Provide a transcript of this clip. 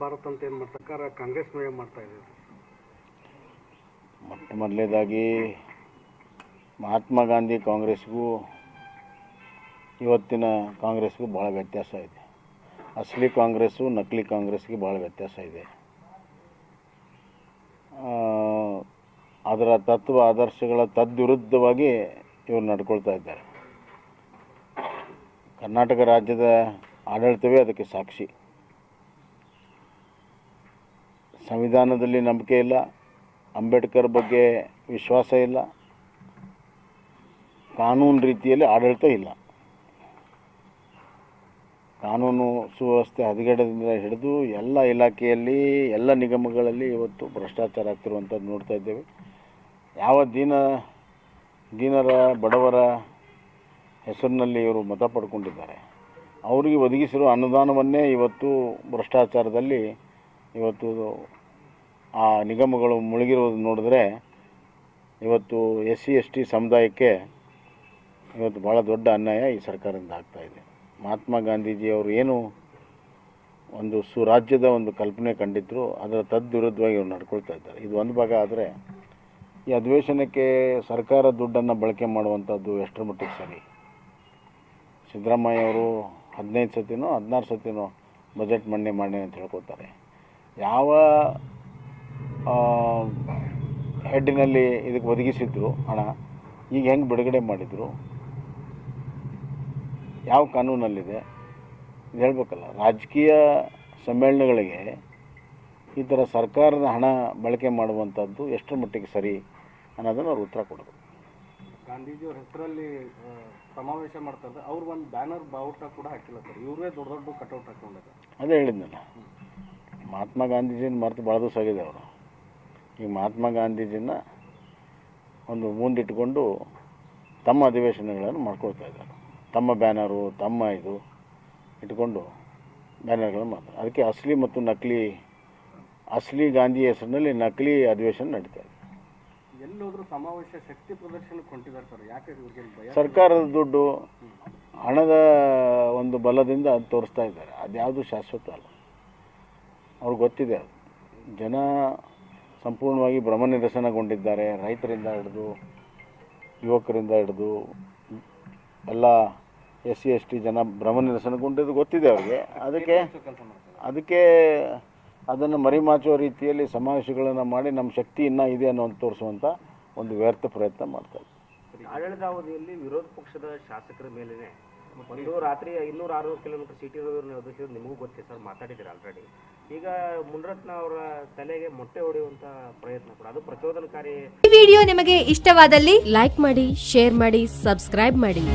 ಭಾರತ್ ಅಂತ ಏನು ಮಾಡ್ತಾರೆ? ಕಾಂಗ್ರೆಸ್ ಏನ್ ಮಾಡ್ತಾ ಇದೆ. ಮೊಟ್ಟ ಮೊದಲನೇದಾಗಿ ಮಹಾತ್ಮ ಗಾಂಧಿ ಕಾಂಗ್ರೆಸ್ಗೂ ಇವತ್ತಿನ ಕಾಂಗ್ರೆಸ್ಗೂ ಭಾಳ ವ್ಯತ್ಯಾಸ ಇದೆ. ಅಸಲಿ ಕಾಂಗ್ರೆಸ್ಸು ನಕಲಿ ಕಾಂಗ್ರೆಸ್ಗೆ ಭಾಳ ವ್ಯತ್ಯಾಸ ಇದೆ. ಅದರ ತತ್ವ ಆದರ್ಶಗಳ ತದ್ವಿರುದ್ಧವಾಗಿ ಇವರು ನಡ್ಕೊಳ್ತಾ ಇದ್ದಾರೆ. ಕರ್ನಾಟಕ ರಾಜ್ಯದ ಆಡಳಿತವೇ ಅದಕ್ಕೆ ಸಾಕ್ಷಿ. ಸಂವಿಧಾನದಲ್ಲಿ ನಂಬಿಕೆ ಇಲ್ಲ, ಅಂಬೇಡ್ಕರ್ ಬಗ್ಗೆ ವಿಶ್ವಾಸ ಇಲ್ಲ, ಕಾನೂನು ರೀತಿಯಲ್ಲಿ ಆಡಳಿತ ಇಲ್ಲ. ಕಾನೂನು ಸುವ್ಯವಸ್ಥೆ ಹದಗೆಡದಿಂದ ಹಿಡಿದು ಎಲ್ಲ ಇಲಾಖೆಯಲ್ಲಿ, ಎಲ್ಲ ನಿಗಮಗಳಲ್ಲಿ ಇವತ್ತು ಭ್ರಷ್ಟಾಚಾರ ಆಗ್ತಿರುವಂಥದ್ದು ನೋಡ್ತಾ ಇದ್ದೇವೆ. ಯಾವ ದೀನ, ದೀನರ ಬಡವರ ಹೆಸರಿನಲ್ಲಿ ಇವರು ಮತ ಪಡ್ಕೊಂಡಿದ್ದಾರೆ. ಅವರಿಗೆ ಒದಗಿಸಿರುವ ಅನುದಾನವನ್ನೇ ಇವತ್ತು ಭ್ರಷ್ಟಾಚಾರದಲ್ಲಿ ಇವತ್ತು ಆ ನಿಗಮಗಳು ಮುಳುಗಿರೋದು ನೋಡಿದ್ರೆ ಇವತ್ತು ಎಸ್ ಸಿ, ಎಸ್ ಟಿ ಸಮುದಾಯಕ್ಕೆ ಇವತ್ತು ಭಾಳ ದೊಡ್ಡ ಅನ್ಯಾಯ ಈ ಸರ್ಕಾರದಿಂದ ಆಗ್ತಾಯಿದೆ ಮಹಾತ್ಮ ಗಾಂಧೀಜಿಯವರು ಏನು ಒಂದು ಸುರಾಜ್ಯದ ಒಂದು ಕಲ್ಪನೆ ಕಂಡಿದ್ದರು ಅದರ ತದ್ವಿರುದ್ಧವಾಗಿ ಇವ್ರು ನಡ್ಕೊಳ್ತಾ ಇದ್ದಾರೆ. ಇದು ಒಂದು ಭಾಗ ಆದರೆ ಈ ಅಧಿವೇಶನಕ್ಕೆ ಸರ್ಕಾರ ದುಡ್ಡನ್ನು ಬಳಕೆ ಮಾಡುವಂಥದ್ದು ಎಷ್ಟರ ಮಟ್ಟಿಗೆ ಸರಿ? ಸಿದ್ದರಾಮಯ್ಯ ಅವರು ಹದಿನೈದು ಸತಿನೋ, ಹದಿನಾರು ಸತಿನೋ ಬಜೆಟ್ ಮಂಡನೆ ಮಾಡಿ ಅಂತ ಹೇಳ್ಕೊತಾರೆ ಯಾವ ಹೆಡ್ಡಿನಲ್ಲಿ ಇದಕ್ಕೆ ಒದಗಿಸಿದ್ರು ಹಣ ಈಗ ಹೆಂಗೆ ಬಿಡುಗಡೆ ಮಾಡಿದರು? ಯಾವ ಕಾನೂನಲ್ಲಿದೆ? ಇದು ಹೇಳಬೇಕಲ್ಲ ರಾಜಕೀಯ ಸಮ್ಮೇಳನಗಳಿಗೆ ಈ ಥರ ಸರ್ಕಾರದ ಹಣ ಬಳಕೆ ಮಾಡುವಂಥದ್ದು ಎಷ್ಟರ ಮಟ್ಟಿಗೆ ಸರಿ ಅನ್ನೋದನ್ನು ಅವ್ರು ಉತ್ತರ ಕೊಡೋದು. ಗಾಂಧೀಜಿಯವ್ರ ಹೆಸರಲ್ಲಿ ಸಮಾವೇಶ ಮಾಡ್ತಾರೆ ಅವ್ರು ಒಂದು ಬ್ಯಾನರ್ ಬಾವುಟ ಕೂಡ ಹಾಕಿಲ್ಲ ಸರ್. ಇವರೇ ದೊಡ್ಡ ದೊಡ್ಡ ಕಟೌಟ್ ಹಾಕೊಂಡಿದ್ದಾರೆ ಅದೇ ಹೇಳಿದ್ನಲ್ಲ. ಮಹಾತ್ಮ ಗಾಂಧೀಜಿನ ಮರೆತು ಭಾಳ ದಿವಸ ಆಗಿದೆ ಅವರು. ಈ ಮಹಾತ್ಮ ಗಾಂಧೀಜಿನ ಒಂದು ಮುಂದಿಟ್ಟುಕೊಂಡು ತಮ್ಮ ಅಧಿವೇಶನಗಳನ್ನು ಮಾಡ್ಕೊಳ್ತಾ ಇದ್ದಾರೆ. ತಮ್ಮ ಬ್ಯಾನರು ತಮ್ಮ ಇದು ಇಟ್ಕೊಂಡು ಬ್ಯಾನರ್ಗಳನ್ನು ಮಾಡ್ತಾರೆ. ಅದಕ್ಕೆ ಅಸಲಿ ಮತ್ತು ನಕಲಿ ಅಸಲಿ ಗಾಂಧಿ ಹೆಸರಿನಲ್ಲಿ ನಕಲಿ ಅಧಿವೇಶನ ನಡೀತಾ ಇದೆ. ಎಲ್ಲೋದ್ರೂ ಸಮಾವೇಶ ಶಕ್ತಿ ಪ್ರದರ್ಶನಕ್ಕೆ ಹೊಂಟಿದ್ದಾರೆ ಸರ್. ಯಾಕೆ ಸರ್ಕಾರದ ದುಡ್ಡು ಹಣದ ಒಂದು ಬಲದಿಂದ ಅದು ತೋರಿಸ್ತಾ ಇದ್ದಾರೆ. ಅದ್ಯಾವುದು ಶಾಶ್ವತ ಅಲ್ಲ. ಅವ್ರಿಗೆ ಗೊತ್ತಿದೆ. ಜನ ಸಂಪೂರ್ಣವಾಗಿ ಭ್ರಮ ನಿರಸನಗೊಂಡಿದ್ದಾರೆ ರೈತರಿಂದ ಹಿಡಿದು, ಯುವಕರಿಂದ ಹಿಡಿದು, ಎಲ್ಲ ಎಸ್ ಸಿ ಎಸ್ ಟಿ ಜನ ಭ್ರಮ ನಿರಸನಗೊಂಡಿದ್ದು ಗೊತ್ತಿದೆ ಅವ್ರಿಗೆ. ಅದಕ್ಕೆ ಅದಕ್ಕೆ ಅದನ್ನು ಮರಿಮಾಚುವ ರೀತಿಯಲ್ಲಿ ಸಮಾವೇಶಗಳನ್ನು ಮಾಡಿ ನಮ್ಮ ಶಕ್ತಿ ಇನ್ನೂ ಇದೆ ಅನ್ನೋದು ತೋರಿಸುವಂಥ ಒಂದು ವ್ಯರ್ಥ ಪ್ರಯತ್ನ ಮಾಡ್ತಾರೆ ಆಡಳಿತಾವಧಿಯಲ್ಲಿ ವಿರೋಧ ಪಕ್ಷದ ಶಾಸಕರ ಮೇಲೇನೆ ಒಂದು ರಾತ್ರಿ ಇನ್ನೂರ ಆರುನೂರು ಕಿಲೋಮೀಟರ್ ಸಿಟಿ ರೋಡ್ನ ಎದುರಿಸಿದ್ರು ನಿಮಗೂ ಗೊತ್ತಿದೆ ಸರ್, ಮಾತಾಡಿದ್ದೀರಿ ಆಲ್ರೆಡಿ ಈಗ ಮುನ್ರತ್ನ ಅವರ ತಲೆಗೆ ಮೊಟ್ಟೆ ಹೊಡೆಯುವಂತ ಪ್ರಯತ್ನ ಕೂಡ, ಅದು ಪ್ರಚೋದನಕಾರಿ ಈ ವಿಡಿಯೋ ನಿಮಗೆ ಇಷ್ಟವಾದಲ್ಲಿ ಲೈಕ್ ಮಾಡಿ ಶೇರ್ ಮಾಡಿ ಸಬ್ಸ್ಕ್ರೈಬ್ ಮಾಡಿ.